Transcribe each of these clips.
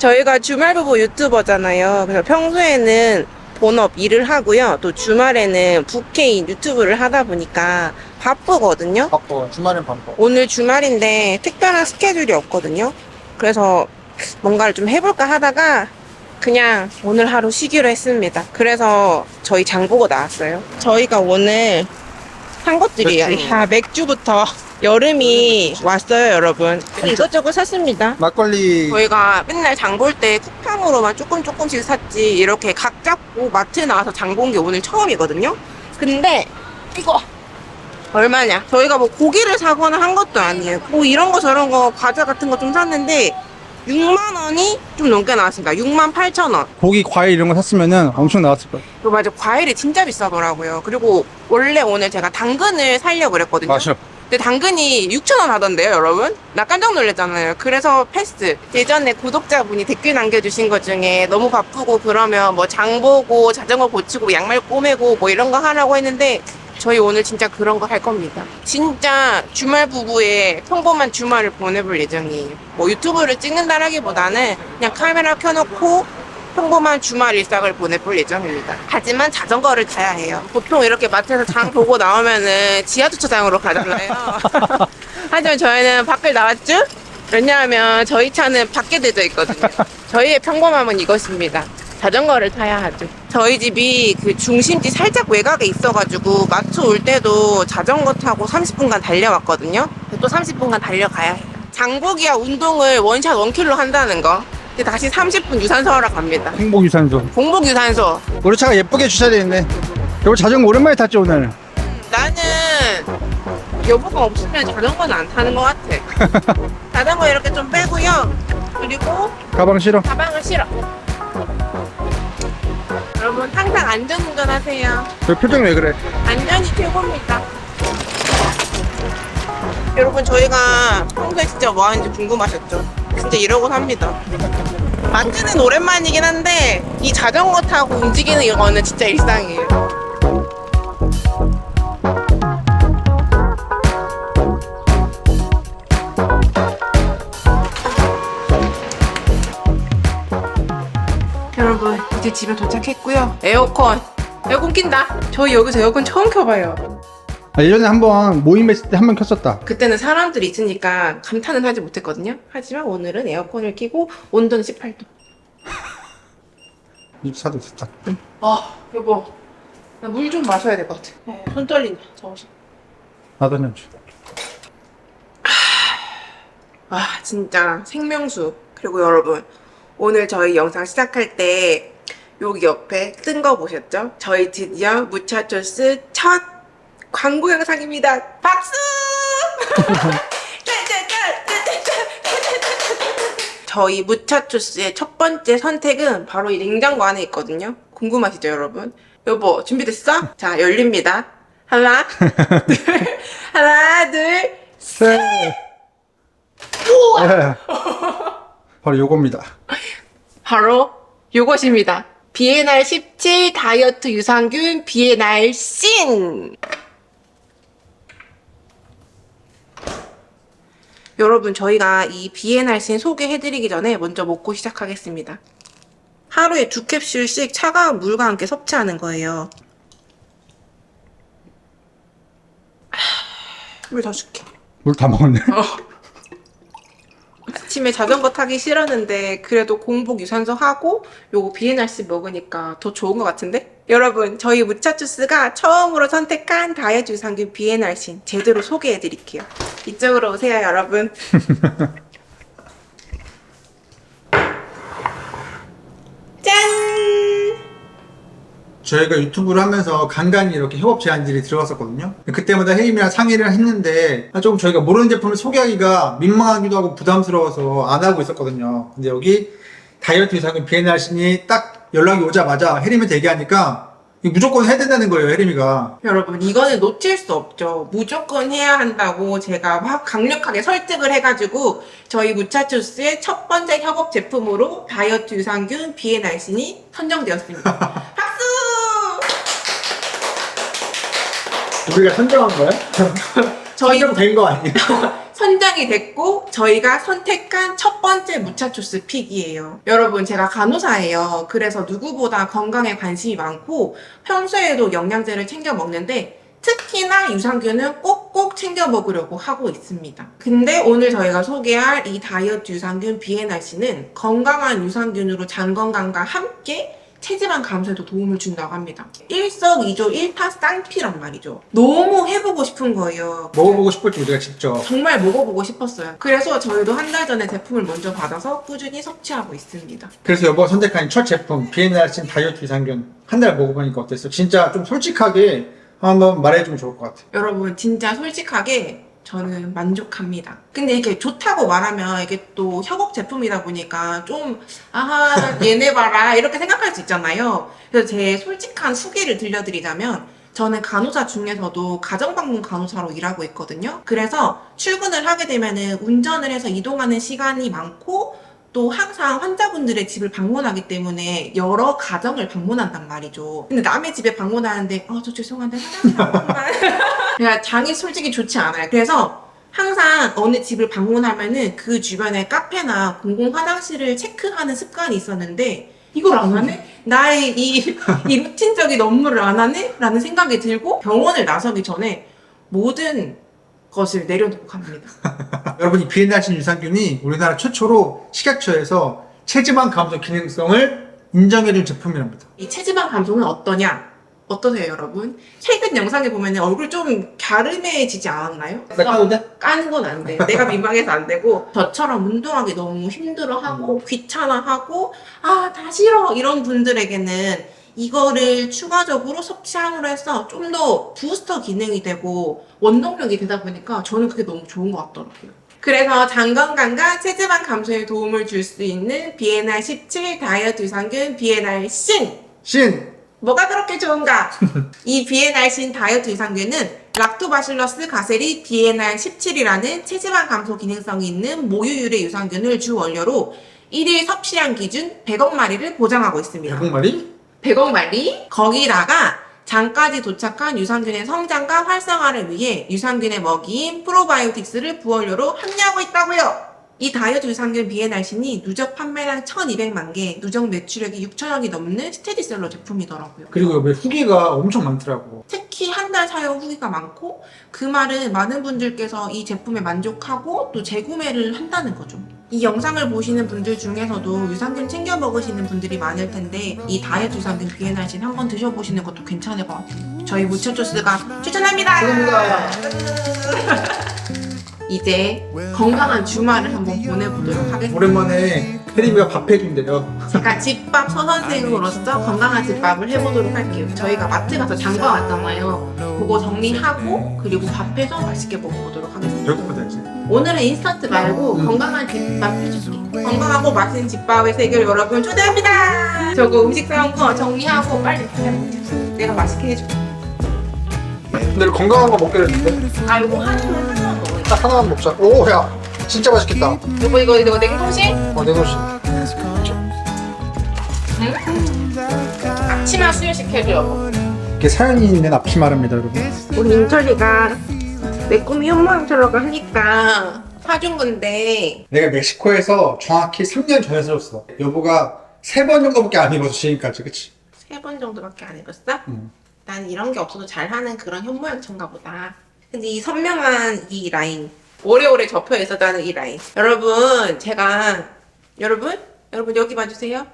저희가 주말부부 유튜버잖아요. 그래서 평소에는 본업 일을 하고요. 또 주말에는 부케인 유튜브를 하다 보니까 바쁘거든요. 바빠. 주말엔 바빠. 오늘 주말인데 특별한 스케줄이 없거든요. 그래서 뭔가를 좀 해볼까 하다가 그냥 오늘 하루 쉬기로 했습니다. 그래서 저희 장 보고 나왔어요. 저희가 오늘 산 것들이에요. 맥주. 아, 맥주부터 여름이 왔어요 여러분 이것저것 샀습니다 막걸리 저희가 맨날 장 볼 때 쿠팡으로만 조금 조금씩 샀지 이렇게 각 잡고 마트에 나와서 장 본 게 오늘 처음이거든요. 근데 이거 얼마냐? 저희가 뭐 고기를 사거나 한 것도 아니에요. 뭐 이런 거 저런 거 과자 같은 거 좀 샀는데 6만 원이 좀 넘게 나왔습니다. 6만 8천 원. 고기, 과일 이런 거 샀으면은 엄청 나왔을 거야. 그리고 맞아 과일이 진짜 비싸더라고요. 그리고 원래 오늘 제가 당근을 살려고 그랬거든요. 맞아. 근데 당근이 6,000원 하던데요, 여러분? 나 깜짝 놀랐잖아요. 그래서 패스. 예전에 구독자분이 댓글 남겨주신 것 중에 너무 바쁘고 그러면 뭐 장 보고 자전거 고치고 양말 꼬매고 뭐 이런 거 하라고 했는데 저희 오늘 진짜 그런 거 할 겁니다. 진짜 주말 부부의 평범한 주말을 보내볼 예정이에요. 뭐 유튜브를 찍는다라기보다는 그냥 카메라 켜놓고 평범한 주말 일상을 보내볼 예정입니다. 하지만 자전거를 타야 해요. 보통 이렇게 마트에서 장 보고 나오면은 지하 주차장으로 가잖아요. 하지만 저희는 밖을 나왔죠? 왜냐하면 저희 차는 밖에 대져 있거든요. 저희의 평범함은 이것입니다. 자전거를 타야 하죠. 저희 집이 그 중심지 살짝 외곽에 있어가지고 마트 올 때도 자전거 타고 30분간 달려왔거든요. 또 30분간 달려가야 해요. 장보기와 운동을 원샷 원킬로 한다는 거. 근데 다시 30분 유산소 하러 갑니다. 행복 유산소. 공복 유산소. 우리 차가 예쁘게 주차돼 있네. 여보 자전거 오랜만에 탔지 오늘. 나는 여보가 없으면 자전거는 안 타는 것 같아. 자전거 이렇게 좀 빼고요. 그리고 가방 실어. 가방을 실어. 여러분 항상 안전 운전 하세요. 저 표정 왜 그래? 안전이 최고입니다. 여러분 저희가 평소에 진짜 뭐 하는지 궁금하셨죠? 진짜 이러고 삽니다. 마트는 오랜만이긴 한데 이 자전거 타고 움직이는 이거는 진짜 일상이에요. 여러분 이제 집에 도착했고요. 에어컨 에어컨 낀다. 저희 여기서 에어컨 처음 켜봐요. 아, 예전에 한번 모임 했을 때 한 번 켰었다. 그때는 사람들이 있으니까 감탄은 하지 못했거든요. 하지만 오늘은 에어컨을 켜고 온도는 18도. 24도 있었다. 아 여보 나 물 좀 마셔야 될 것 같아. 네, 손 떨린다. 더워서. 나도 한 줘. 아 진짜 생명수. 그리고 여러분 오늘 저희 영상 시작할 때 여기 옆에 뜬 거 보셨죠? 저희 드디어 무차초스 첫 광고 영상입니다. 박수! 저희 무차초스의 첫 번째 선택은 바로 이 냉장고 안에 있거든요. 궁금하시죠, 여러분? 여보, 준비됐어? 자, 열립니다. 하나, 둘, 하나, 둘, 셋. 예. 바로 요겁니다. 바로 요것입니다. 비에날 17 다이어트 유산균 비에날 씬! 여러분, 저희가 이씬 소개해드리기 전에 먼저 먹고 시작하겠습니다. 하루에 두 캡슐씩 차가운 물과 함께 섭취하는 거예요. 물더 줄게. 물 다 먹었네. 아침에 자전거 타기 싫었는데 그래도 공복 유산소 하고 요거 비엔알씨 먹으니까 더 좋은 것 같은데? 여러분 저희 무차 주스가 처음으로 선택한 다이어트 유산균 비엔알신 제대로 소개해드릴게요 이쪽으로 오세요 여러분 저희가 유튜브를 하면서 간간히 이렇게 협업 제안들이 들어갔었거든요. 그때마다 혜림이랑 상의를 했는데 조금 저희가 모르는 제품을 소개하기가 민망하기도 하고 부담스러워서 안 하고 있었거든요. 근데 여기 다이어트 유산균 비엔날 신이 딱 연락이 오자마자 혜림이 대기하니까 이거 무조건 해야 된다는 거예요, 혜림이가. 여러분 이거는 놓칠 수 없죠 무조건 해야 한다고 제가 막 강력하게 설득을 해가지고 저희 무차주스의 첫 번째 협업 제품으로 다이어트 유산균 비엔알신이 선정되었습니다 박수! 우리가 선정한 거야? 저희 선정된 거 아니에요? 선정이 됐고 저희가 선택한 첫 번째 무차초스 픽이에요. 여러분 제가 간호사예요. 그래서 누구보다 건강에 관심이 많고 평소에도 영양제를 챙겨 먹는데 특히나 유산균은 꼭꼭 챙겨 먹으려고 하고 있습니다. 근데 오늘 저희가 소개할 이 다이어트 유산균 BNRC는 건강한 유산균으로 장 건강과 함께 체지방 감소에도 도움을 준다고 합니다. 일석이조 일타쌍피란 말이죠. 너무 해보고 싶은 거예요. 먹어보고 싶을 때 우리가 직접 정말 먹어보고 싶었어요. 그래서 저희도 한 달 전에 제품을 먼저 받아서 꾸준히 섭취하고 있습니다. 그래서 여보가 선택한 첫 제품 비엔날신 다이어트 유산균 한 달 먹어보니까 어땠어? 진짜 좀 솔직하게 한번 말해주면 좋을 것 같아. 여러분 진짜 솔직하게 저는 만족합니다. 근데 이렇게 좋다고 말하면 이게 또 협업 제품이다 보니까 좀 아하 얘네 봐라 이렇게 생각할 수 있잖아요. 그래서 제 솔직한 후기를 들려드리자면 저는 간호사 중에서도 가정방문 간호사로 일하고 있거든요. 그래서 출근을 하게 되면은 운전을 해서 이동하는 시간이 많고 또 항상 환자분들의 집을 방문하기 때문에 여러 가정을 방문한단 말이죠. 근데 남의 집에 방문하는데 어 저 죄송한데 화장실 한 번만. 그냥 장이 솔직히 좋지 않아요. 그래서 항상 어느 집을 방문하면은 그 주변에 카페나 공공 화장실을 체크하는 습관이 있었는데 이걸 안 하네? 나의 이, 이 루틴적인 업무를 안 하네? 라는 생각이 들고 병원을 나서기 전에 모든 것을 내려놓고 갑니다. 여러분 이 비엔날신 유산균이 우리나라 최초로 식약처에서 체지방 감소 기능성을 인정해준 제품이랍니다. 이 체지방 감소는 어떠냐? 어떠세요, 여러분? 최근 영상에 보면 얼굴 좀 갸름해지지 않았나요? 나 돼? 까는 건 안 돼. 내가 민망해서 안 되고 저처럼 운동하기 너무 힘들어하고 귀찮아하고 아 다 싫어 이런 분들에게는 이거를 추가적으로 섭취함으로 해서 좀 더 부스터 기능이 되고 원동력이 되다 보니까 저는 그게 너무 좋은 것 같더라고요. 그래서 장 건강과 체지방 감소에 도움을 줄 수 있는 BNR 17 다이어트 유산균 BNR 신 신! 뭐가 그렇게 좋은가? 이 BNR신 다이어트 유산균은 락토바실러스 가세리 BNR17이라는 체지방 감소 기능성이 있는 모유유래 유산균을 주 원료로 1일 섭취량 기준 100억 마리를 보장하고 있습니다. 대국말이? 100억 마리? 거기다가 장까지 도착한 유산균의 성장과 활성화를 위해 유산균의 먹이인 프로바이오틱스를 부원료로 함유하고 있다고요. 이 다이어트 유산균 BNR신이 누적 판매량 1200만 개, 누적 매출액이 6천억이 넘는 스테디셀러 제품이더라고요. 그리고 여기 후기가 엄청 많더라고. 특히 한 달 사용 후기가 많고 그 말은 많은 분들께서 이 제품에 만족하고 또 재구매를 한다는 거죠. 이 영상을 보시는 분들 중에서도 유산균 챙겨 먹으시는 분들이 많을 텐데 이 다이어트 유산균 비엔알신 한번 드셔보시는 것도 괜찮을 것 같아요. 저희 무차조스가 추천합니다. 이제 건강한 주말을 한번 보내보도록 하겠습니다. 오랜만에 혜림이가 밥 해준대요. 제가 집밥 서선생으로서 건강한 집밥을 해보도록 할게요. 저희가 마트 가서 장봐 왔잖아요. 그거 정리하고 그리고 밥해서 맛있게 먹어보도록 하겠습니다. 배고프다 이제. 오늘은 인스턴트 말고 음. 건강한 집밥 해줄게. 건강하고 맛있는 집밥의 세계를 여러분 초대합니다. 저거 음식 사온 거 정리하고 빨리 해먹자. 내가 맛있게 해줄게. 근데 건강한 거 먹게 됐는데? 아 이거 하나만 하나 먹어요. 딱 하나만 먹자. 오, 야. 진짜 맛있겠다. 이거 이거 이거 냉동실? 어, 내 도시. 앞치마 수유시켜줘. 이게 사연이 있는 앞치마랍니다, 여러분. 우리 인철이가 내 꿈이 현모양처럼 하니까 사준 건데 내가 멕시코에서 정확히 3년 전에 사줬어. 여보가 세 번 정도밖에 안 지금까지, 그치? 세 번 정도밖에 안 입었어? 응. 난 이런 게 없어도 잘하는 그런 현모양처인가 보다. 근데 이 선명한 이 라인, 오래오래 접혀 있었다는 이 라인. 여러분, 제가 여러분, 여러분 여기 봐주세요.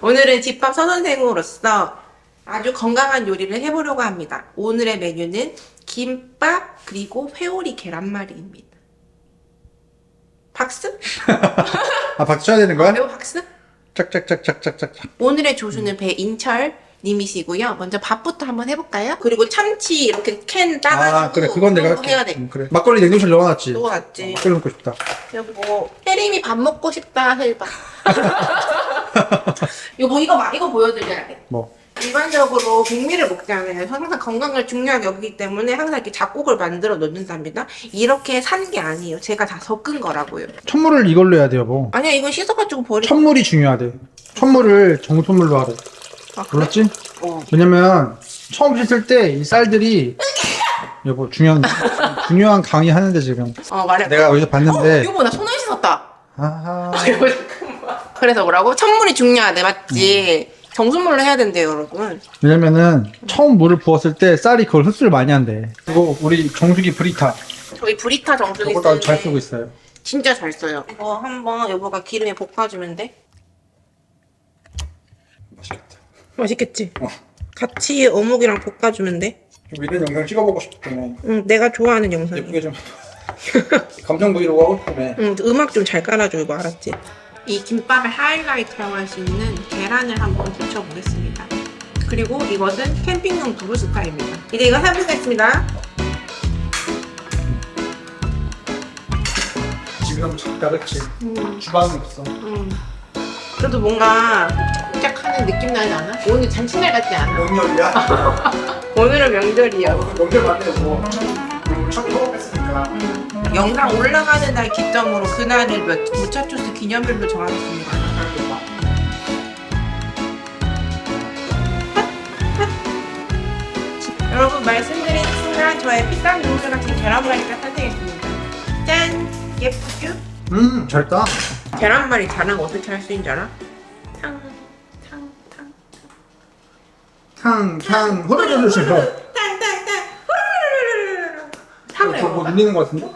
오늘은 집밥 서선생으로서 아주 건강한 요리를 해보려고 합니다. 오늘의 메뉴는 김밥 그리고 회오리 계란말이입니다. 박수? 아, 박수 쳐야 되는 거야? 매우 박수? 짝짝짝짝짝짝. 오늘의 조수는 배인철 님이시고요. 먼저 밥부터 한번 해볼까요? 그리고 참치 이렇게 캔 따가지고 아, 그래. 그건 내가 할게. 해야 돼. 응, 그래. 막걸리 냉동실 넣어놨지? 넣어놨지. 막걸리 먹고 싶다. 여보, 혜림이 밥 먹고 싶다 해봐. 여보 이거 봐, 이거 보여드려야 돼. 뭐. 일반적으로 백미를 먹잖아요. 항상 건강을 중요하게 여기기 때문에 항상 이렇게 작곡을 만들어 놓는답니다. 이렇게 산 게 아니에요. 제가 다 섞은 거라고요. 천물을 이걸로 해야 돼, 여보. 아니야, 이건 씻어가지고 버리. 천물이 중요하대. 천물을 정소물로 하래. 아, 그래? 몰랐지? 어. 왜냐면 처음 씻을 때 이 쌀들이 여보 중요한 중요한 강의 하는데 지금 어 말해. 내가 어디서 어, 봤는데 여보 나 손을 씻었다. 아하 여보 잠깐만. 그래서 뭐라고? 천물이 중요하대 맞지? 정수물로 해야 된대요 여러분. 왜냐면은 처음 물을 부었을 때 쌀이 그걸 흡수를 많이 한대 그리고 우리 정수기 브리타 저희 브리타 정수기 저것도 아주 잘 쓰는데 쓰고 있어요 진짜 잘 써요. 이거 한번 여보가 기름에 볶아주면 돼. 맛있겠다 맛있겠지? 어. 같이 어묵이랑 볶아주면 돼. 좀 이런 영상 찍어보고 싶기 때문에 응, 내가 좋아하는 영상이야. 예쁘게 좀 감성 브이로그 하고 싶네 응, 음악 좀 잘 깔아줘, 이거 알았지? 이 김밥의 하이라이트라고 할 수 있는 계란을 한번 붙여보겠습니다. 그리고 이것은 캠핑용 두부 스타입니다. 이제 이거 해보겠습니다. 너무 작다 그치 음, 주방이 없어 음. 그래도 뭔가 짝짝하는 느낌 나지 않아? 오늘 잔치날 같지 않아? 명절이야? 오늘은 명절이야. 명절 맞네 뭐첫 경험했으니까 영상 올라가는 날 기점으로 그날을 몇- 무차초스 기념일로 정하겠습니다. 여러분 말씀드린 순간 저의 피땀 눈물 같은 계란말이가 탄생했습니다. 짠! 예쁘죠? 음 잘다 계란말이 자랑 어떻게 할 수 있는지 알아? 탕, 탕, 탕, 탕 탕 호로로로 씹어 탕, 탕, 탕, 후루루루루루루. 탕을 저뭐 해볼까? 눌리는 거 같은데?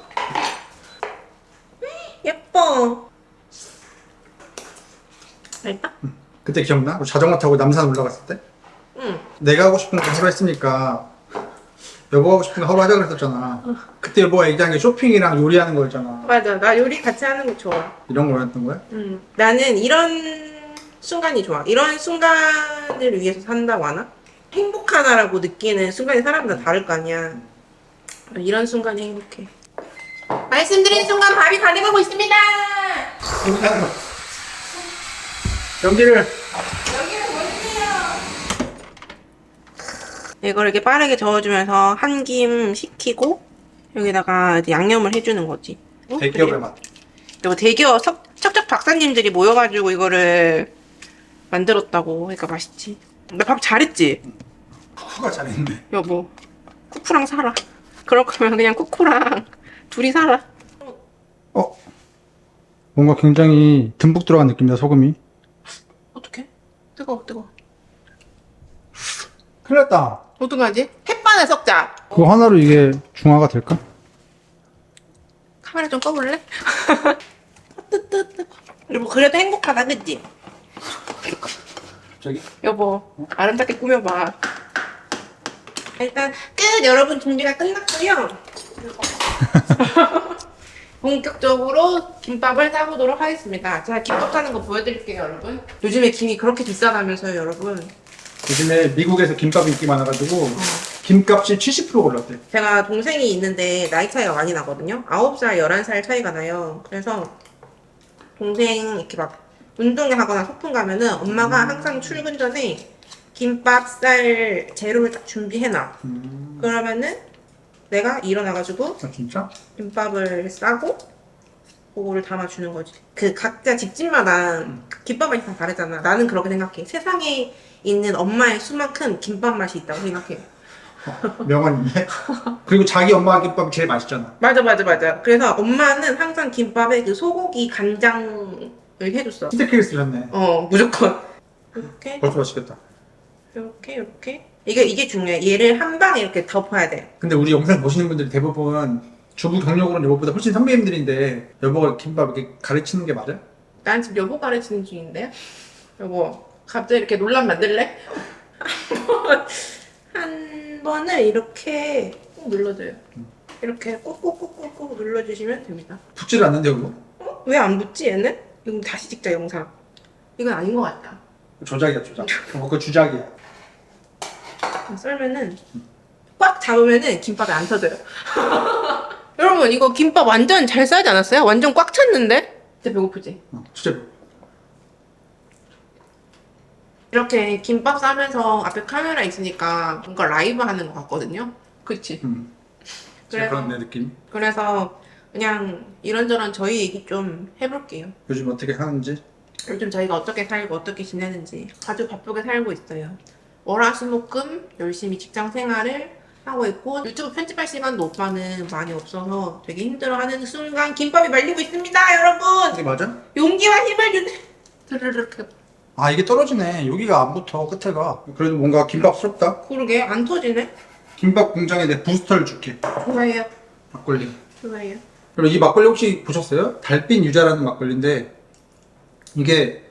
예뻐. 됐다? 그때 기억나? 우리 자전거 타고 남산 올라갔을 때? 응. 내가 하고 싶은 거 하루 했으니까 여보가 하고 싶은 거 하루 하자 그랬었잖아 그때 여보가 얘기한 게 쇼핑이랑 요리하는 거였잖아 맞아. 나 요리 같이 하는 거 좋아. 이런 거였던 거야? 음. 나는 이런 순간이 좋아. 이런 순간을 위해서 산다고 하나? 행복하다라고 느끼는 순간이 사람마다 다를 거 아니야. 이런 순간이 행복해. 말씀드린 순간 밥이 다 돼가고 있습니다. 연기를 여기를 보세요. 이걸 이렇게 빠르게 저어주면서 한 김 식히고 여기다가 이제 양념을 해주는 거지. 어? 대기업의. 맛 그리고 대기업 석, 척척 박사님들이 모여가지고 이거를 만들었다고. 그러니까 맛있지. 나 밥 잘했지? 쿠쿠가 잘했네 여보. 쿠쿠랑 살아. 그럴 거면 그냥 쿠쿠랑 둘이 살아. 어? 뭔가 굉장히 듬뿍 들어간 느낌이다 소금이? 뜨거워, 뜨거워. 큰일 났다 어떡하지? 햇반에 섞자. 그거 하나로 이게 중화가 될까? 카메라 좀 꺼볼래? 뜨뜨뜨. 여보, 그래도 행복하다, 그치? 저기 여보, 아름답게 꾸며봐. 일단 끝! 여러분 준비가 끝났고요. 본격적으로 김밥을 싸보도록 하겠습니다. 제가 김밥 싸는 거 보여드릴게요, 여러분. 요즘에 김이 그렇게 비싸다면서요, 여러분. 요즘에 미국에서 김밥 인기 많아가지고 김값이 70% 올랐대 제가 동생이 있는데 나이 차이가 많이 나거든요. 9살, 11살 차이가 나요. 그래서 동생 이렇게 막 운동회 하거나 소풍 가면은 엄마가 항상 출근 전에 김밥, 쌀, 재료를 딱 준비해놔. 음... 그러면은 내가 일어나가지고 아 진짜? 김밥을 싸고 그거를 담아주는 거지. 그 각자 집집마다 김밥 맛이 다 다르잖아. 나는 그렇게 생각해. 세상에 있는 엄마의 수만큼 김밥 맛이 있다고 생각해. 명언이네 그리고 자기 엄마 김밥이 제일 맛있잖아 맞아 맞아 맞아. 그래서 엄마는 항상 김밥에 그 소고기 간장을 해줬어. 스테이크를 쓰셨네 어 무조건. 이렇게 벌써 맛있겠다 이렇게 이렇게 이게 이게 중요해. 얘를 한 방에 이렇게 덮어야 돼. 근데 우리 영상 보시는 분들이 대부분 주부 경력으로는 여보보다 훨씬 선배님들인데 여보가 김밥 이렇게 가르치는 게 맞아? 난 지금 여보 가르치는 중인데. 여보 갑자기 이렇게 논란 만들래? 한 번을 이렇게 꾹 눌러줘요. 이렇게 꾹꾹꾹꾹꾹 눌러주시면 됩니다. 붙지를 않는데 여보? 어? 왜 안 붙지 얘는? 이거 다시 찍자 영상. 이건 아닌 것 같다. 조작이야 조작 어, 그거 주작이야 썰면은 꽉 잡으면은 김밥이 안 터져요. 여러분 이거 김밥 완전 잘 싸지 않았어요? 완전 꽉 찼는데? 진짜 배고프지? 어, 진짜 이렇게 김밥 싸면서 앞에 카메라 있으니까 뭔가 라이브 하는 것 같거든요. 그치? 음. 그래서- 그런 내 느낌 그래서 그냥 이런저런 저희 얘기 좀 해볼게요. 요즘 어떻게 하는지 요즘 저희가 어떻게 살고 어떻게 지내는지 아주 바쁘게 살고 있어요. 월화수목금 열심히 직장 생활을 하고 있고 유튜브 편집할 시간도 오빠는 많이 없어서 되게 힘들어하는 순간 김밥이 말리고 있습니다 여러분! 이게 맞아? 용기와 힘을 주는 드르륵 아 이게 떨어지네. 여기가 안 붙어 끝에가. 그래도 뭔가 김밥스럽다. 그러게 안 터지네? 김밥 공장에 내 부스터를 줄게. 좋아요. 막걸리. 좋아요. 그리고 이 막걸리 혹시 보셨어요? 달빛 유자라는 막걸리인데 이게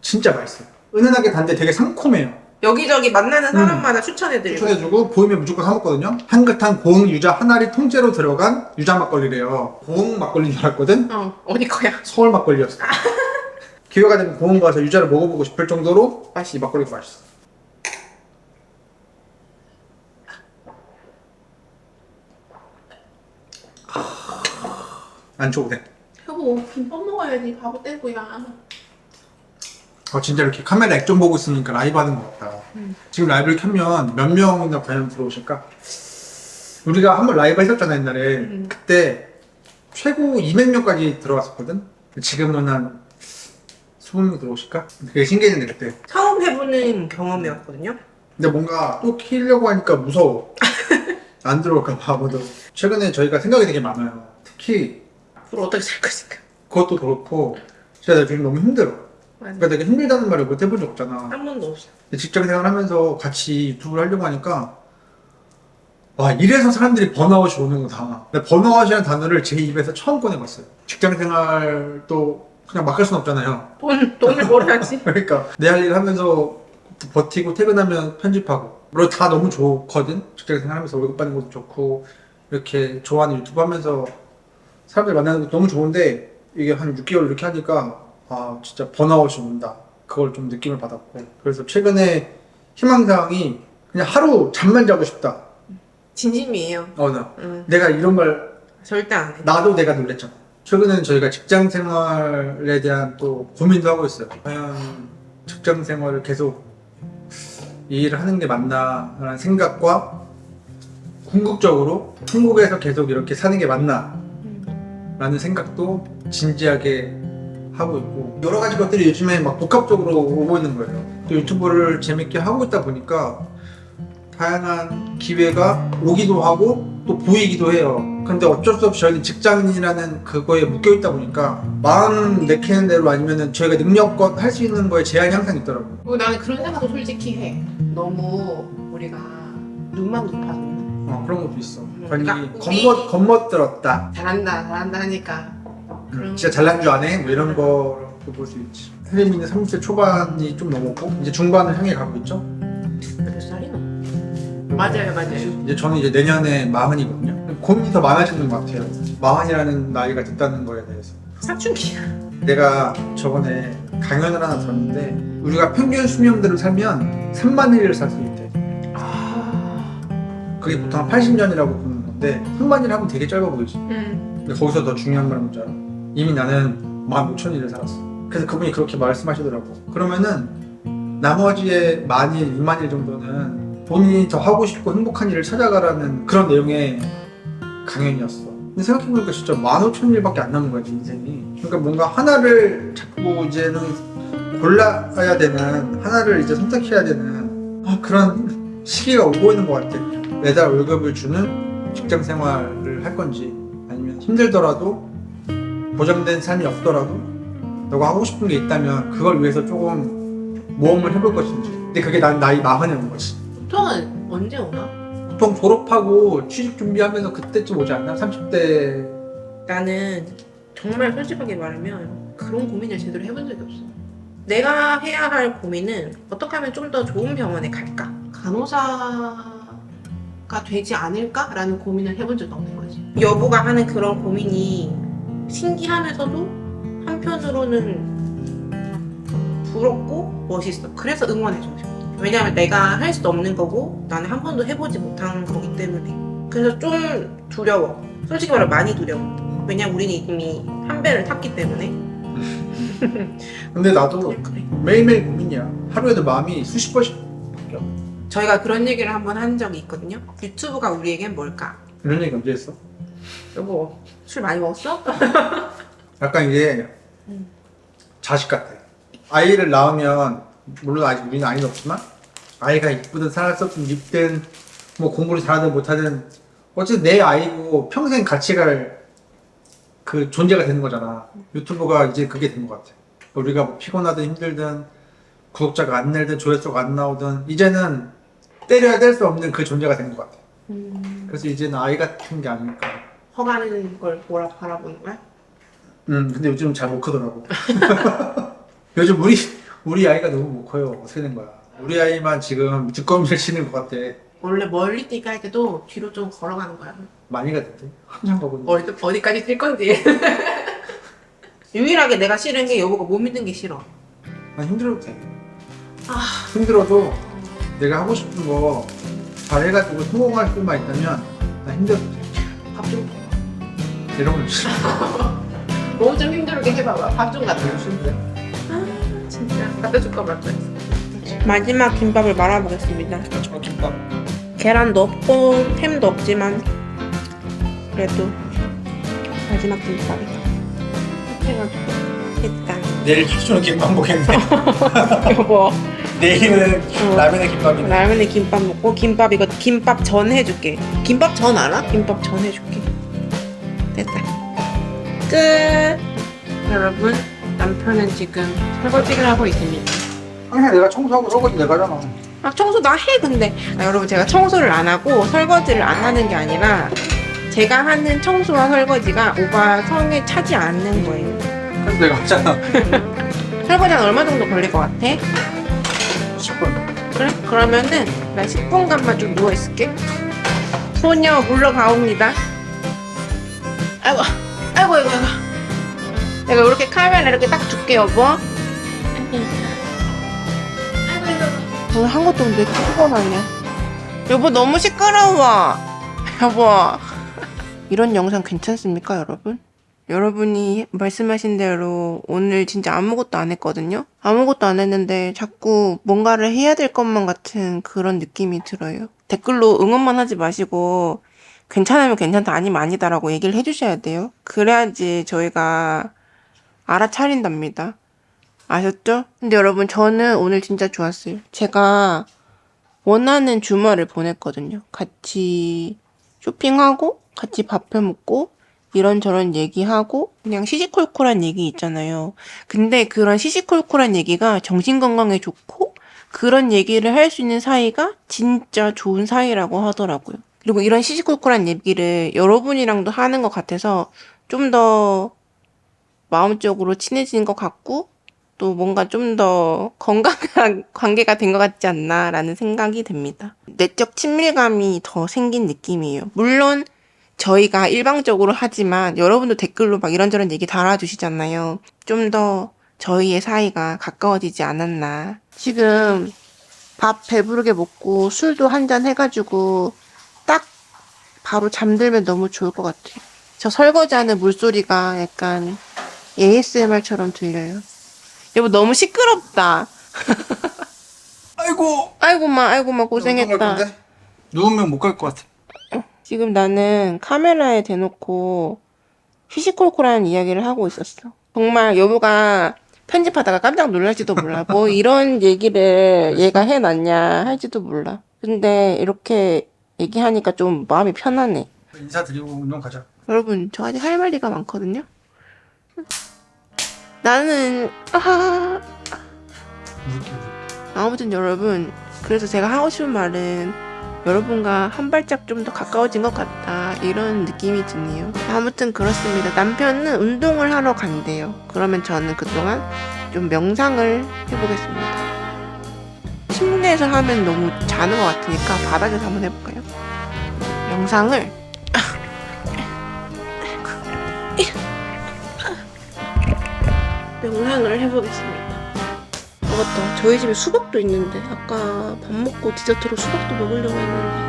진짜 맛있어요. 은은하게 단데 되게 상콤해요 여기저기 만나는 사람마다 추천해드리고. 추천해주고 보이면 무조건 사 먹거든요. 한글탄 고흥 유자 한 알이 통째로 들어간 유자 막걸리래요. 고흥 막걸리인 줄 알았거든? 어 어디 거야? 서울 막걸리였어. 기회가 되면 고흥 가서 유자를 먹어보고 싶을 정도로 이 막걸리가 맛있어. 안 줘도 돼. 여보 김밥 먹어야지. 바보 떼고야 어, 진짜 이렇게 카메라 액정 보고 있으니까 라이브 하는 것 같다. 음. 지금 라이브를 켜면 몇 명이나 과연 들어오실까? 우리가 한번 라이브 했었잖아, 옛날에. 음. 그때 최고 200명까지 들어왔었거든? 지금은 한 20명 들어오실까? 되게 신기했는데, 그때. 처음 해보는 경험이었거든요 근데 뭔가 또 키려고 하니까 무서워. 안 들어올까봐 아무도. 최근에 저희가 생각이 되게 많아요. 특히 앞으로 어떻게 살 것인가 그것도 그렇고, 제가 요즘 너무 힘들어. 맞아 그러니까 내가 힘들다는 말을 못 해본 적 없잖아. 한 번도 없어 근데 직장 생활하면서 같이 유튜브를 하려고 하니까 와 이래서 사람들이 번아웃이 오는구나. 근데 번아웃이라는 단어를 제 입에서 처음 꺼내봤어요. 직장 생활도 그냥 막 할 수는 없잖아요. 돈, 돈을 벌어야지 그러니까 내 할 일 하면서 버티고 퇴근하면 편집하고 물론 다 너무 좋거든. 직장 생활하면서 월급 받는 것도 좋고 이렇게 좋아하는 유튜브 하면서 사람들 만나는 것도 너무 좋은데 이게 한 6개월 이렇게 하니까 아 진짜 번아웃이 온다. 그걸 좀 느낌을 받았고 그래서 최근에 희망사항이 그냥 하루 잠만 자고 싶다. 진심이에요 어 나. 응 내가 이런 말 절대 안 해 나도 내가 놀랬잖아. 최근에는 저희가 직장 생활에 대한 또 고민도 하고 있어요. 과연 직장 생활을 계속 이 일을 하는 게 맞나라는 생각과 궁극적으로 한국에서 계속 이렇게 사는 게 맞나라는 생각도 진지하게 하고 있고 여러 가지 것들이 요즘에 막 복합적으로 오고 있는 거예요. 또 유튜브를 재밌게 하고 있다 보니까 다양한 기회가 오기도 하고 또 보이기도 해요. 근데 어쩔 수 없이 저희는 직장인이라는 그거에 묶여 있다 보니까 마음 내키는 대로 아니면은 저희가 능력껏 할 수 있는 거에 제한이 항상 있더라고요. 그리고 나는 그런 생각도 솔직히 해 너무 우리가 눈만 높아서 어, 그런 것도 있어. 그러니까 괜히 우리- 겉멋 겉멋들었다. 잘한다 잘한다 하니까 그런 진짜 잘난 줄 아네. 뭐 이런 거로 볼 수 있지. 혜림이는 30대 초반이 좀 넘었고 이제 중반을 향해 가고 있죠. 몇 살이나? 맞아요 맞아요 이제 저는 이제 내년에 마흔이거든요. 고민이 더 많아지는 것 같아요. 마흔이라는 나이가 됐다는 거에 대해서. 사춘기야 내가 저번에 강연을 하나 들었는데 우리가 평균 수명대로 살면 3만 일을 살 수 있대. 아... 그게 보통 한 80년이라고 보는 건데 3만 일 하면 되게 짧아 보이지. 음. 근데 거기서 더 중요한 말은 뭔지 알아? 이미 나는 15,000일을 살았어. 그래서 그분이 그렇게 말씀하시더라고. 그러면은 나머지의 만일, 2만 일 정도는 본인이 더 하고 싶고 행복한 일을 찾아가라는 그런 내용의 강연이었어. 근데 생각해보니까 진짜 15,000일밖에 안 남은 내 인생이. 그러니까 뭔가 하나를 자꾸 이제는 골라야 되는, 하나를 이제 선택해야 되는 아, 그런 시기가 오고 있는 것 같아. 매달 월급을 주는 직장 생활을 할 건지, 아니면 힘들더라도 보장된 삶이 없더라도 너가 하고 싶은 게 있다면 그걸 위해서 조금 모험을 해볼 것인지. 근데 그게 난 나이 마흔에 온 거지. 보통은 언제 오나? 보통 졸업하고 취직 준비하면서 그때쯤 오지 않나? 30대 나는 정말 솔직하게 말하면 그런 고민을 제대로 해본 적이 없어. 내가 해야 할 고민은 어떻게 하면 좀 더 좋은 병원에 갈까? 간호사가 되지 않을까라는 고민을 해본 적이 없는 거지. 여보가 하는 그런 고민이 신기하면서도 한편으로는 부럽고 멋있어. 그래서 응원해주고 싶어. 왜냐면 내가 할 수도 없는 거고 나는 한 번도 해보지 못한 거기 때문에. 그래서 좀 두려워. 솔직히 말하면 많이 두려워. 왜냐면 우리는 이미 한 배를 탔기 때문에. 근데 나도 그래. 매일매일 고민이야 하루에도 마음이 수십 번씩 바뀌어 저희가 그런 얘기를 한번 한 적이 있거든요. 유튜브가 우리에겐 뭘까? 이런 얘기 언제 했어? 여보, 술 많이 먹었어? 약간 이게 음. 자식 같아 아이를 낳으면 물론 아직 우리는 아이는 없지만 아이가 이쁘든 살았었든 입든 뭐 공부를 잘하든 못하든 어쨌든 내 아이고 평생 같이 갈 그 존재가 되는 거잖아. 유튜브가 이제 그게 된 것 같아. 우리가 뭐 피곤하든 힘들든 구독자가 안 늘든 조회수가 안 나오든 이제는 때려야 뗄 수 없는 그 존재가 된 것 같아. 그래서 이제는 아이 같은 게 아닐까. 커가는 걸 보라 바라보는 거야? 음, 근데 요즘 잘 못 크더라고. 요즘 우리 우리 아이가 너무 못 커요. 어떻게 된 거야? 우리 아이만 지금 뒷걸음질 치는 것 같아. 원래 멀리 뛰기 할 때도 뒤로 좀 걸어가는 거야. 많이 가던데. 한참 있는데. 어디, 어디까지 뛸 건지. 유일하게 내가 싫은 게 여보가 못 믿는 게 싫어. 난 힘들어도 돼. 아. 힘들어도 내가 하고 싶은 거 잘해가지고 성공할 수만 있다면 난 힘들어도 돼. 밥 좀. 이런 건 싫어. 너무 좀 힘들게 해봐봐. 밥 좀 갖다. 싫은데. 진짜. 갖다 줄까 말까 했어. 마지막 김밥을 말아보겠습니다. 저 김밥. 계란도 없고 햄도 없지만 그래도 마지막 김밥이다. 해가지고 됐다. 내일 키조는 김밥 먹겠네. 여보 내일은 어. 라면에 김밥이네. 라면에 김밥 먹고 김밥 이거 김밥 전 해줄게. 김밥 전 알아? 김밥 전 해줄게. 됐다. 끝. 여러분 남편은 지금 설거지를 하고 있습니다. 항상 내가 청소하고 설거지 내가 하잖아. 아 청소 나 해 근데 아, 여러분 제가 청소를 안 하고 설거지를 안 하는 게 아니라 제가 하는 청소와 설거지가 오바 성에 차지 않는 거예요. 그래서 내가 하잖아. 설거지는 얼마 정도 걸릴 것 같아? 10분. 그래? 그러면은 나 10분간만 좀 누워 있을게. 소녀 물러가옵니다. 아이고, 아이고, 아이고, 아이고. 내가 이렇게 카메라 이렇게 딱 줄게 여보. 오늘 한 것도 없는데 피곤하냐? 여보 너무 시끄러워. 여보. 이런 영상 괜찮습니까, 여러분? 여러분이 말씀하신 대로 오늘 진짜 아무것도 안 했거든요? 아무것도 안 했는데 자꾸 뭔가를 해야 될 것만 같은 그런 느낌이 들어요. 댓글로 응원만 하지 마시고 괜찮으면 괜찮다, 아니면 아니다라고 얘기를 해주셔야 돼요. 그래야지 저희가 알아차린답니다. 아셨죠? 근데 여러분, 저는 오늘 진짜 좋았어요. 제가 원하는 주말을 보냈거든요. 같이 쇼핑하고, 같이 밥해 먹고, 이런저런 얘기하고, 그냥 시시콜콜한 얘기 있잖아요. 근데 그런 시시콜콜한 얘기가 정신건강에 좋고, 그런 얘기를 할 수 있는 사이가 진짜 좋은 사이라고 하더라고요. 그리고 이런 시시콜콜한 얘기를 여러분이랑도 하는 것 같아서 좀 더 마음적으로 친해진 것 같고, 또 뭔가 좀 더 건강한 관계가 된 것 같지 않나라는 생각이 듭니다. 내적 친밀감이 더 생긴 느낌이에요. 물론 저희가 일방적으로 하지만 여러분도 댓글로 막 이런저런 얘기 달아주시잖아요. 좀 더 저희의 사이가 가까워지지 않았나. 지금 밥 배부르게 먹고 술도 한 잔 해가지고 딱 바로 잠들면 너무 좋을 것 같아요. 저 설거지하는 물소리가 약간 ASMR처럼 들려요. 여보 너무 시끄럽다. 아이고. 아이고마 아이고마 고생했다. 누우면 못 갈 것 같아. 지금 나는 카메라에 대놓고 시시콜콜한 이야기를 하고 있었어. 정말 여보가 편집하다가 깜짝 놀랄지도 몰라. 뭐 이런 얘기를 얘가 해놨냐 할지도 몰라. 근데 이렇게 얘기하니까 좀 마음이 편하네. 인사드리고 운동 가자. 여러분, 저 아직 할 말이가 많거든요. 나는 아 이렇게. 아무튼 여러분, 그래서 제가 하고 싶은 말은 여러분과 한 발짝 좀 더 가까워진 것 같다. 이런 느낌이 드네요. 아무튼 그렇습니다. 남편은 운동을 하러 간대요. 그러면 저는 그동안 좀 명상을 해보겠습니다. 침대에서 하면 너무 자는 것 같으니까 바닥에서 한번 해볼까요? 명상을 명상을 해보겠습니다. 아 맞다 저희 집에 수박도 있는데 아까 밥 먹고 디저트로 수박도 먹으려고 했는데